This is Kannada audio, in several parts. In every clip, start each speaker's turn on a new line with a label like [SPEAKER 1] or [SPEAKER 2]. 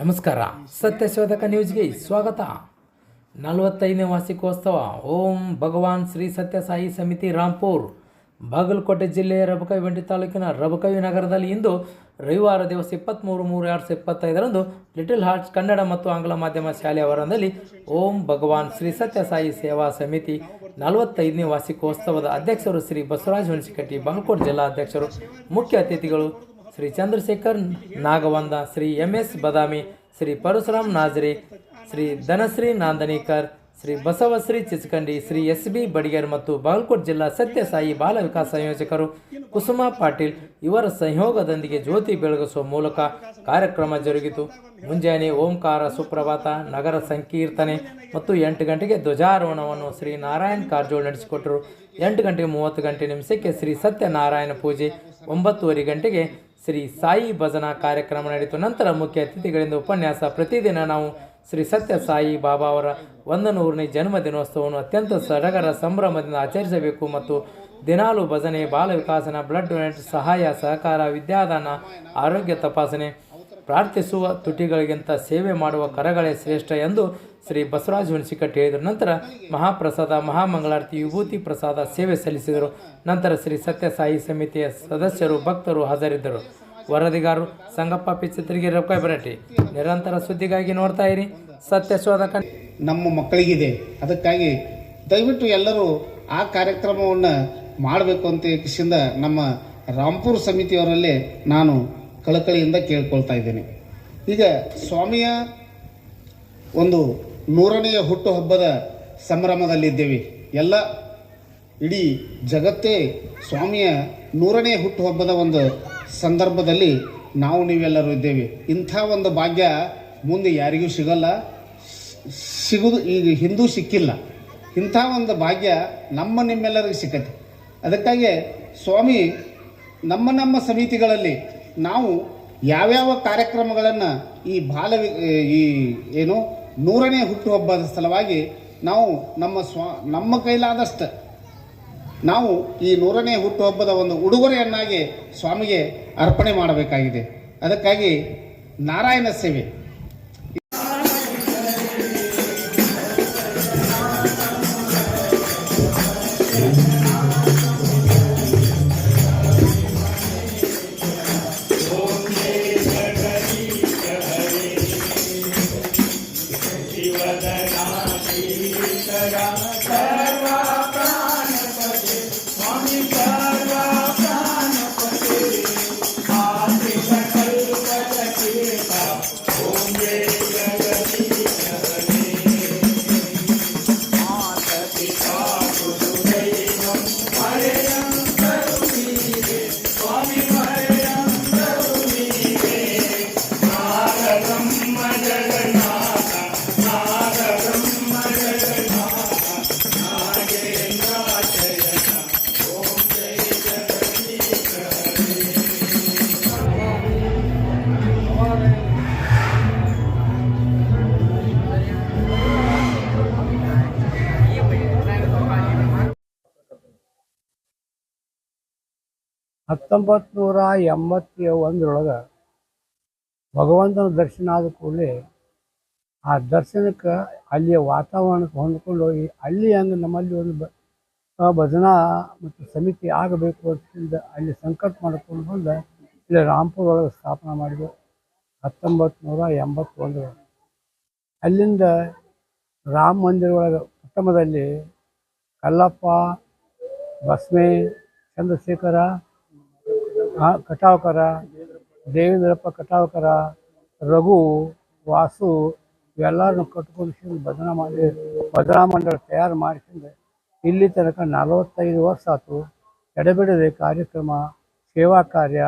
[SPEAKER 1] ನಮಸ್ಕಾರ. ಸತ್ಯಶೋಧಕ ನ್ಯೂಸ್ಗೆ ಸ್ವಾಗತ. ನಲವತ್ತೈದನೇ ವಾರ್ಷಿಕೋತ್ಸವ. ಓಂ ಭಗವಾನ್ ಶ್ರೀ ಸತ್ಯಸಾಯಿ ಸಮಿತಿ ರಾಂಪುರ್, ಬಾಗಲಕೋಟೆ ಜಿಲ್ಲೆಯ ರಬಕವಿಬಂಡಿ ತಾಲೂಕಿನ ರಬಕವಿ ನಗರದಲ್ಲಿ ಇಂದು ರವಿವಾರ ದಿವಸ ಇಪ್ಪತ್ತ್ಮೂರು ಮೂರು ಎರಡು ಸಾವಿರದ ಇಪ್ಪತ್ತೈದರಂದು ಲಿಟಲ್ ಹಾರ್ಟ್ಸ್ ಕನ್ನಡ ಮತ್ತು ಆಂಗ್ಲ ಮಾಧ್ಯಮ ಶಾಲೆಯ ವರದಲ್ಲಿ ಓಂ ಭಗವಾನ್ ಶ್ರೀ ಸತ್ಯಸಾಯಿ ಸೇವಾ ಸಮಿತಿ ನಲವತ್ತೈದನೇ ವಾರ್ಷಿಕೋತ್ಸವದ ಅಧ್ಯಕ್ಷರು ಶ್ರೀ ಬಸವರಾಜ ಹುಣಸಿಕಟ್ಟಿ, ಬಾಗಲಕೋಟೆ ಜಿಲ್ಲಾ ಅಧ್ಯಕ್ಷರು, ಮುಖ್ಯ ಅತಿಥಿಗಳು Shri Chandrashekhar Nagavanda, Shri M S Badami, Shri Parashuram Najri, Shri Dhanashree Nandanikar, Shri Basavashree Chichakandi, Shri S B Badiger ಮತ್ತು ಬಾಗಲಕೋಟ್ ಜಿಲ್ಲಾ ಸತ್ಯಸಾಯಿ ಬಾಲ ವಿಕಾಸ ಸಂಯೋಜಕರು ಕುಸುಮ ಪಾಟೀಲ್ ಇವರ ಸಂಯೋಗದೊಂದಿಗೆ ಜ್ಯೋತಿ ಬೆಳಗಿಸುವ ಮೂಲಕ ಕಾರ್ಯಕ್ರಮ ಜರುಗಿತು. ಮುಂಜಾನೆ ಓಂಕಾರ ಸುಪ್ರಭಾತ, ನಗರ ಸಂಕೀರ್ತನೆ ಮತ್ತು ಎಂಟು ಗಂಟೆಗೆ ಧ್ವಜಾರೋಹಣವನ್ನು ಶ್ರೀ ನಾರಾಯಣ್ ಕಾರಜೋಳ್ ನಡೆಸಿಕೊಟ್ಟರು. ಎಂಟು ಗಂಟೆಗೆ ಮೂವತ್ತು ಗಂಟೆ ನಿಮಿಷಕ್ಕೆ ಶ್ರೀ ಸತ್ಯನಾರಾಯಣ ಪೂಜೆ, ಒಂಬತ್ತುವರೆ ಗಂಟೆಗೆ ಶ್ರೀ ಸಾಯಿ ಭಜನಾ ಕಾರ್ಯಕ್ರಮ ನಡೆಯಿತು. ನಂತರ ಮುಖ್ಯ ಅತಿಥಿಗಳಿಂದ ಉಪನ್ಯಾಸ. ಪ್ರತಿದಿನ ನಾವು ಶ್ರೀ ಸತ್ಯ ಸಾಯಿ ಬಾಬಾ ಅವರ ಒಂದು ನೂರನೇ ಜನ್ಮ ದಿನೋತ್ಸವವನ್ನು ಅತ್ಯಂತ ಸಡಗರ ಸಂಭ್ರಮದಿಂದ ಆಚರಿಸಬೇಕು ಮತ್ತು ದಿನಾಲು ಭಜನೆ, ಬಾಲ ವಿಕಾಸನ, ಬ್ಲಡ್ ಡೊನೇಟ್, ಸಹಾಯ, ಸಹಕಾರ, ವಿದ್ಯಾದಾನ, ಆರೋಗ್ಯ ತಪಾಸಣೆ ಪ್ರಾರ್ಥಿಸುವ ತುಟಿಗಳಿಗಿಂತ ಸೇವೆ ಮಾಡುವ ಕರಗಳೇ ಶ್ರೇಷ್ಠ ಎಂದು ಶ್ರೀ ಬಸವರಾಜ ಹುಣಸಿಕಟ್ಟಿ ಹೇಳಿದರು ನಂತರ ಮಹಾಪ್ರಸಾದ, ಮಹಾಮಂಗಳಾರತಿ, ವಿಭೂತಿ ಪ್ರಸಾದ ಸೇವೆ ಸಲ್ಲಿಸಿದರು. ನಂತರ ಶ್ರೀ ಸತ್ಯಸಾಯಿ ಸಮಿತಿಯ ಸದಸ್ಯರು, ಭಕ್ತರು ಹಾಜರಿದ್ದರು. ವರದಿಗಾರರು, ಸಂಗಪ್ಪ ಪಿಚಿತ್ರಿಗೆ ರೊಕ್ಕ ಬರಟಿ. ನಿರಂತರ ಸುದ್ದಿಗಾಗಿ ನೋಡ್ತಾ ಇರಿ. ಸತ್ಯ ಶೋಧಕ
[SPEAKER 2] ನಮ್ಮ ಮಕ್ಕಳಿಗಿದೆ. ಅದಕ್ಕಾಗಿ ದಯವಿಟ್ಟು ಎಲ್ಲರೂ ಆ ಕಾರ್ಯಕ್ರಮವನ್ನು ಮಾಡಬೇಕು ಅಂತ ಕಿಶಿಂದ ನಮ್ಮ ರಾಂಪುರ್ ಸಮಿತಿಯವರಲ್ಲಿ ನಾನು ಕಳಕಳಿಯಿಂದ ಕೇಳ್ಕೊಳ್ತಾ ಇದ್ದೇನೆ. ಈಗ ಸ್ವಾಮಿಯ ಒಂದು ನೂರನೆಯ ಹುಟ್ಟುಹಬ್ಬದ ಸಂಭ್ರಮದಲ್ಲಿದ್ದೇವೆ. ಎಲ್ಲ ಇಡೀ ಜಗತ್ತೇ ಸ್ವಾಮಿಯ ನೂರನೇ ಹುಟ್ಟುಹಬ್ಬದ ಒಂದು ಸಂದರ್ಭದಲ್ಲಿ ನಾವು ನೀವೆಲ್ಲರೂ ಇದ್ದೇವೆ. ಇಂಥ ಒಂದು ಭಾಗ್ಯ ಮುಂದೆ ಯಾರಿಗೂ ಸಿಗಲ್ಲ. ಸಿಗುದು ಈಗ ಹಿಂದೂ ಸಿಕ್ಕಿಲ್ಲ. ಇಂಥ ಒಂದು ಭಾಗ್ಯ ನಮ್ಮ ನಿಮ್ಮೆಲ್ಲರಿಗೂ ಸಿಕ್ಕತ್ತೆ. ಅದಕ್ಕಾಗಿ ಸ್ವಾಮಿ ನಮ್ಮ ನಮ್ಮ ಸಮಿತಿಗಳಲ್ಲಿ ನಾವು ಯಾವ್ಯಾವ ಕಾರ್ಯಕ್ರಮಗಳನ್ನು ಈ ಬಾಲವಿ ಈ ಏನು ನೂರನೇ ಹುಟ್ಟುಹಬ್ಬದ ಸಲುವಾಗಿ ನಾವು ನಮ್ಮ ಸ್ವ, ನಮ್ಮ ಕೈಲಾದಷ್ಟು ನಾವು ಈ ನೂರನೇ ಹುಟ್ಟುಹಬ್ಬದ ಒಂದು ಉಡುಗೊರೆಯನ್ನಾಗಿ ಸ್ವಾಮಿಗೆ ಅರ್ಪಣೆ ಮಾಡಬೇಕಾಗಿದೆ. ಅದಕ್ಕಾಗಿ ನಾರಾಯಣ ಸೇವೆ.
[SPEAKER 3] Jagana ಹತ್ತೊಂಬತ್ತು ನೂರ ಎಂಬತ್ತ ಒಂದರೊಳಗೆ ಭಗವಂತನ ದರ್ಶನ ಆದ ಕೂಡಲೇ ಆ ದರ್ಶನಕ್ಕೆ ಅಲ್ಲಿಯ ವಾತಾವರಣಕ್ಕೆ ಹೊಂದ್ಕೊಂಡು ಹೋಗಿ, ಅಲ್ಲಿ ಹಂಗೆ ನಮ್ಮಲ್ಲಿ ಒಂದು ಬ ಭಜನಾ ಮತ್ತು ಸಮಿತಿ ಆಗಬೇಕು ಅಂತ ಅಲ್ಲಿ ಸಂಕಲ್ಪ ಮಾಡಿಕೊಂಡು ಬಂದು, ಇಲ್ಲಿ ರಾಂಪುರ ಒಳಗೆ ಸ್ಥಾಪನೆ ಮಾಡಿದ್ರು. ಹತ್ತೊಂಬತ್ತು ನೂರ ಎಂಬತ್ತೊಂದರೊಳಗೆ. ಅಲ್ಲಿಂದ ರಾಮ ಮಂದಿರ ಒಳಗೆ ಪ್ರಥಮದಲ್ಲಿ ಕಲ್ಲಪ್ಪ, ಬಸ್ಮೆ, ಚಂದ್ರಶೇಖರ ಕಟಾವ್ಕರ ದೇವೇಂದ್ರಪ್ಪ ಕಟಾವಕರ ರಘು ವಾಸು ಇವೆಲ್ಲರನ್ನು ಕಟ್ಕೊಂಡು ಭಜನಾ ಮಾಡಿ ಭಜನಾ ಮಂಡಳ ತಯಾರು ಮಾಡಿಸಿಂದ ಇಲ್ಲಿ ತನಕ ನಲವತ್ತೈದು ವರ್ಷ ಆಯಿತು. ಎಡೆಬಿಡದೆ ಕಾರ್ಯಕ್ರಮ ಸೇವಾ ಕಾರ್ಯ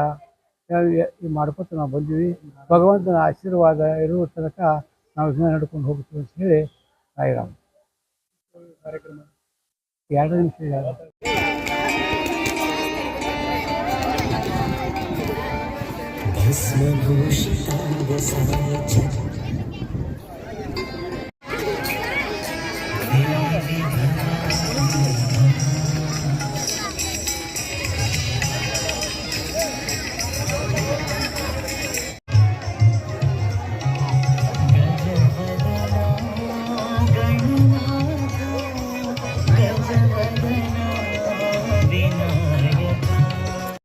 [SPEAKER 3] ಮಾಡ್ಕೊತ ನಾವು ಬಂದೀವಿ. ಭಗವಂತನ ಆಶೀರ್ವಾದ ಇರುವ ತನಕ ನಾವು ಇದನ್ನ ನಡ್ಕೊಂಡು ಹೋಗ್ತೀವಿ ಅಂತ ಹೇಳಿ ಸಾಯಿರಾಮ್. ಎರಡು ನಿಮಿಷ اسم
[SPEAKER 4] نوشیدن به سر